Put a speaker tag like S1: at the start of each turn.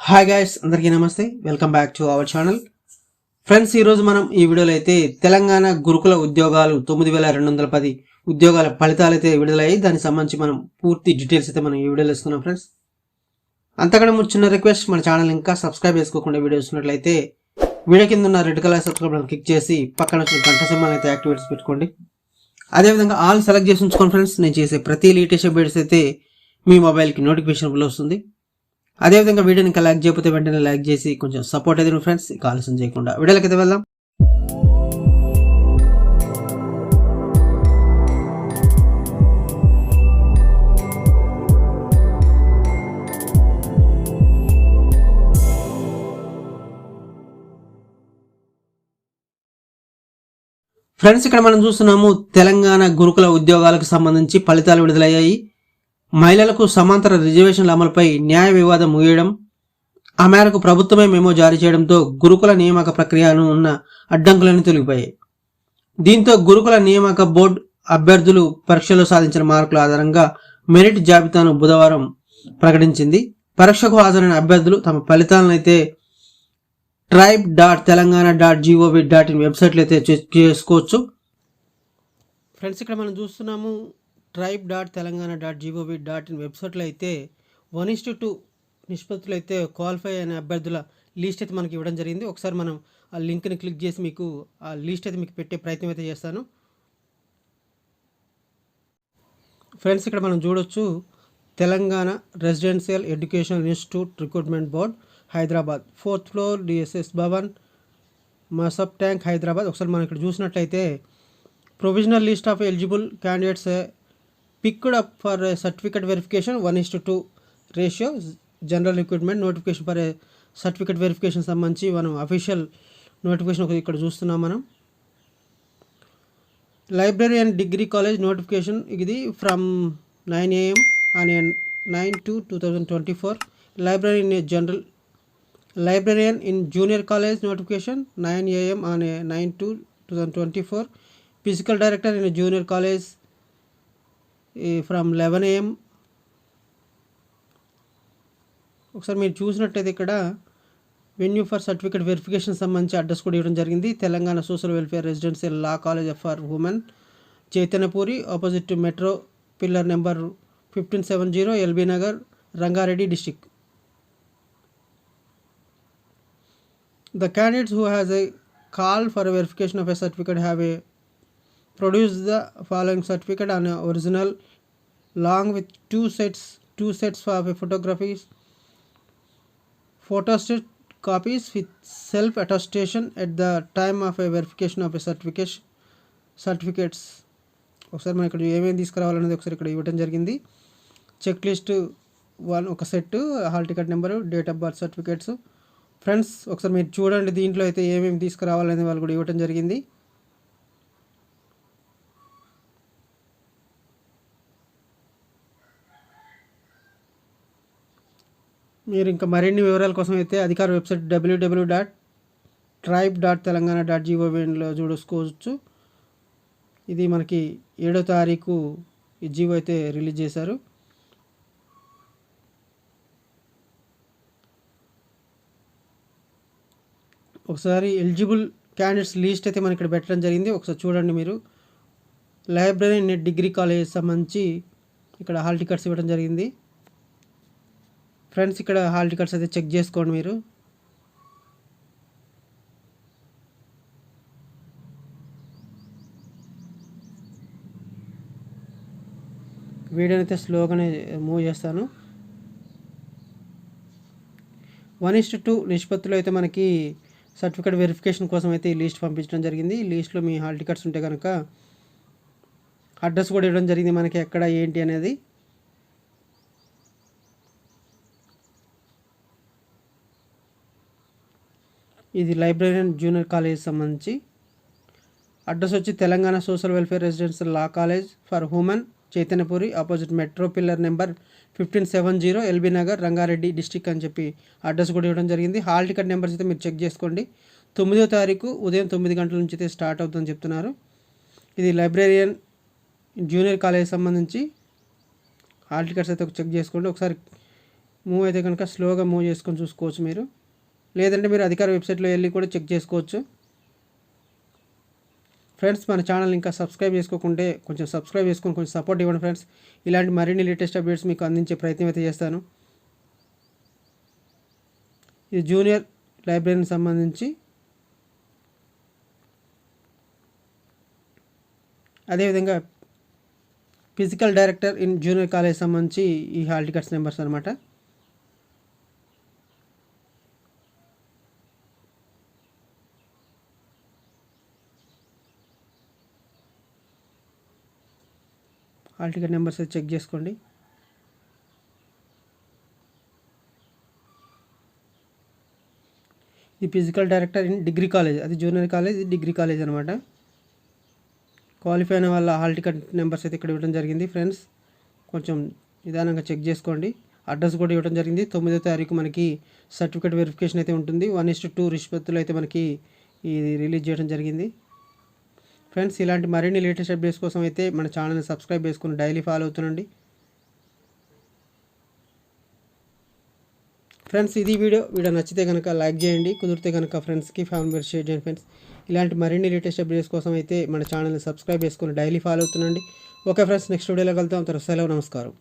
S1: Hi guys అందరికీ నమస్తే. Welcome back to our channel friends ఈరోజు మనం ఈ వీడియోలో అయితే తెలంగాణ గురుకుల ఉద్యోగాలు తొమ్మిది వేల రెండు వందల పది ఉద్యోగాల ఫలితాలు అయితే విడుదలయ్యాయి. దానికి సంబంధించి మనం పూర్తి డీటెయిల్స్ అయితే మనం ఈ వీడియోలో ఇస్తున్నాం ఫ్రెండ్స్ అంతకన్నా ముందు చిన్న రిక్వెస్ట్ మన ఛానల్ ఇంకా సబ్స్క్రైబ్ చేసుకోకుండా వీడియో చూసినట్లయితే వీడియో కింద ఉన్న రెడ్ కలర్ సబ్స్క్రైబ్ క్లిక్ చేసి పక్కన వచ్చిన గంట సింబల్ అయితే యాక్టివేట్స్ పెట్టుకోండి. అదేవిధంగా ఆల్ సెలెక్ట్ చేసి ఉంచుకోండి ఫ్రెండ్స్ నేను చేసే ప్రతి లేటెస్ట్ అప్డేట్స్ అయితే మీ మొబైల్కి నోటిఫికేషన్ వస్తుంది. అదేవిధంగా వీడియోని ఇంకా లైక్ చేయకపోతే వెంటనే లైక్ చేసి కొంచెం సపోర్ట్ అయితే ఫ్రెండ్స్. ఇక ఆలస్యం చేయకుండా వీడియోలకైతే వెళ్దాం. ఫ్రెండ్స్ ఇక్కడ మనం చూస్తున్నాము తెలంగాణ గురుకుల ఉద్యోగాలకు సంబంధించి ఫలితాలు విడుదలయ్యాయి. మహిళలకు సమాంతర రిజర్వేషన్ల అమలుపై న్యాయ వివాదం ముగియడం ఆ మేరకు ప్రభుత్వమే మేమో జారీ చేయడంతో గురుకుల నియామక ప్రక్రియను ఉన్న అడ్డంకులన్నీ తొలగిపోయాయి. దీంతో గురుకుల నియామక బోర్డు అభ్యర్థులు పరీక్షలో సాధించిన మార్కుల ఆధారంగా మెరిట్ జాబితాను బుధవారం ప్రకటించింది. పరీక్షకు హాజరైన అభ్యర్థులు తమ ఫలితాలను అయితే tribe dot Telangana dot gov dot in వెబ్సైట్లో అయితే చెక్ చేసుకోవచ్చు. ఫ్రెండ్స్ ఇక్కడ మనం చూస్తున్నాము tribe dot Telangana dot gov dot in వెబ్సైట్లో అయితే వన్ ఇస్ టూ నిష్పత్తులు అయితే క్వాలిఫై అయిన అభ్యర్థుల లిస్ట్ అయితే మనకి ఇవ్వడం జరిగింది. ఒకసారి మనం ఆ లింక్ని క్లిక్ చేసి మీకు ఆ లిస్ట్ అయితే మీకు పెట్టే ప్రయత్నం అయితే చేస్తాను. ఫ్రెండ్స్ ఇక్కడ మనం చూడొచ్చు Telangana residential education institute recruitment board Hyderabad. Fourth floor DSS Bhavan Masab Tank Hyderabad. ఒకసారి మనం ఇక్కడ చూసినట్లయితే provisional list of eligible candidates picked up for certificate verification one is to two ratio. General recruitment notification for certificate verification సంబంధించి మనం official notification ఒక ఇక్కడ చూస్తున్నాం మనం. Library and degree college notification ఇది from nine AM on nine two two thousand twenty four. Library in general librarian in junior college notification nine AM on nine two two thousand twenty four. Physical director in junior college from eleven AM ఒకసారి మీరు చూసినట్టయితే ఇక్కడ venue for certificate verification సంబంధించి address కూడా ఇవ్వడం జరిగింది. Telangana social welfare residential law college for women Chaitanyapuri opposite to metro pillar number fifteen seven zero LB Nagar Rangareddy district the candidates who has a call for verification of of certificate have a produce the following certificate అనే original long with two sets two sets of photographies photostat copies with self attestation at the time of a verification of a certificate certificates ఒకసారి మనం ఇక్కడ ఏమేమి తీసుకురావాలనేది ఒకసారి ఇక్కడ ఇవ్వడం జరిగింది. చెక్ లిస్ట్ వన్ ఒక set hall ticket number date of birth certificates friends ఒకసారి మీరు చూడండి దీంట్లో అయితే ఏమేమి తీసుకురావాలనేది వాళ్ళు కూడా ఇవ్వడం జరిగింది. మీరు ఇంకా మరిన్ని వివరాల కోసం అయితే అధికార website W W dot tribe dot Telangana dot జీఓవీలో చూసుకోవచ్చు ఇది మనకి ఏడో తారీఖు ఈ జీవో అయితే రిలీజ్ చేశారు. ఒకసారి ఎలిజిబుల్ క్యాండిడేట్స్ లిస్ట్ అయితే మనకి ఇక్కడ పెట్టడం జరిగింది. ఒకసారి చూడండి మీరు. లైబ్రరీ నెట్ డిగ్రీ కాలేజ్ సంబంధించి ఇక్కడ హాల్ టికెట్స్ ఇవ్వడం జరిగింది. ఫ్రెండ్స్ ఇక్కడ హాల్ టికెట్స్ అయితే చెక్ చేసుకోండి మీరు. వీడియోని అయితే స్లోగానే మూవ్ చేస్తాను. వన్ ఇస్ట్ టూ నిష్పత్తిలో అయితే మనకి సర్టిఫికేట్ వెరిఫికేషన్ కోసం అయితే ఈ లిస్ట్ పంపించడం జరిగింది. ఈ లిస్ట్లో మీ హాల్ టికెట్స్ ఉంటే కనుక అడ్రస్ కూడా ఇవ్వడం జరిగింది మనకి ఎక్కడ ఏంటి అనేది. ఇది లైబ్రరీన్ జూనియర్ కాలేజ్ సంబంధించి. అడ్రస్ వచ్చి Telangana social welfare residential law college for human Chaitanyapuri opposite metro pillar number fifteen seven zero LB Nagar Rangareddy district అని చెప్పి అడ్రస్ కూడా ఇవ్వడం జరిగింది. హాల్ టికెట్ నెంబర్స్ అయితే మీరు చెక్ చేసుకోండి. తొమ్మిదో తారీఖు ఉదయం తొమ్మిది గంటల నుంచి అయితే స్టార్ట్ అవుతుందని చెప్తున్నారు. ఇది లైబ్రేరియన్ జూనియర్ కాలేజ్ సంబంధించి. హాల్ టికెట్స్ అయితే చెక్ చేసుకోండి. ఒకసారి మూవ్ అయితే కనుక స్లోగా మూవ్ చేసుకొని చూసుకోవచ్చు మీరు. లేదంటే మీరు అధికార వెబ్సైట్లో వెళ్ళి కూడా చెక్ చేసుకోవచ్చు. ఫ్రెండ్స్ మన ఛానల్ ఇంకా సబ్స్క్రైబ్ చేసుకోకుంటే కొంచెం సబ్స్క్రైబ్ చేసుకొని కొంచెం సపోర్ట్ ఇవ్వండి ఫ్రెండ్స్. ఇలాంటి మరిన్ని లేటెస్ట్ అప్డేట్స్ మీకు అందించే ప్రయత్నం అయితే చేస్తాను. ఇది జూనియర్ లైబ్రరీకి సంబంధించి. అదేవిధంగా physical director in junior college సంబంధించి ఈ హాల్ టికెట్స్ నెంబర్స్ అనమాట హాల్ టికెట్ నెంబర్స్ చెక్ చేసుకోండి. ఇది physical director in degree college అది జూనియర్ కాలేజ్ డిగ్రీ కాలేజ్ అనమాట క్వాలిఫై అయిన వాళ్ళ హాల్ టికెట్ నెంబర్స్ అయితే ఇక్కడ ఇవ్వడం జరిగింది ఫ్రెండ్స్. కొంచెం నిదానంగా చెక్ చేసుకోండి. అడ్రస్ కూడా ఇవ్వడం జరిగింది. తొమ్మిదో తారీఖు మనకి సర్టిఫికేట్ వెరిఫికేషన్ అయితే ఉంటుంది. వన్ ఇస్ టూ రిష్పత్తులు అయితే మనకి ఇది రిలీజ్ చేయడం జరిగింది. ఫ్రెండ్స్ ఇలాంటి మరిన్ని లేటెస్ట్ అప్డేట్స్ కోసం అయితే మన ఛానల్ని సబ్స్క్రైబ్ చేసుకుని డైలీ ఫాలో అవుతుండండి. ఫ్రెండ్స్ ఇది వీడియో. వీడియో నచ్చితే కనుక లైక్ చేయండి. కుదిరితే కనుక ఫ్రెండ్స్కి ఫ్యామిలీ షేర్ చేయండి ఫ్రెండ్స్. ఇలాంటి మరిన్ని లేటెస్ట్ అప్డేట్స్ కోసం అయితే మన ఛానల్ని సబ్స్క్రైబ్ చేసుకుని డైలీ ఫాలో అవుతుండండి. ఓకే ఫ్రెండ్స్ నెక్స్ట్ వీడియోలో కలుద్దాం. తర్వాత సెలవు నమస్కారం.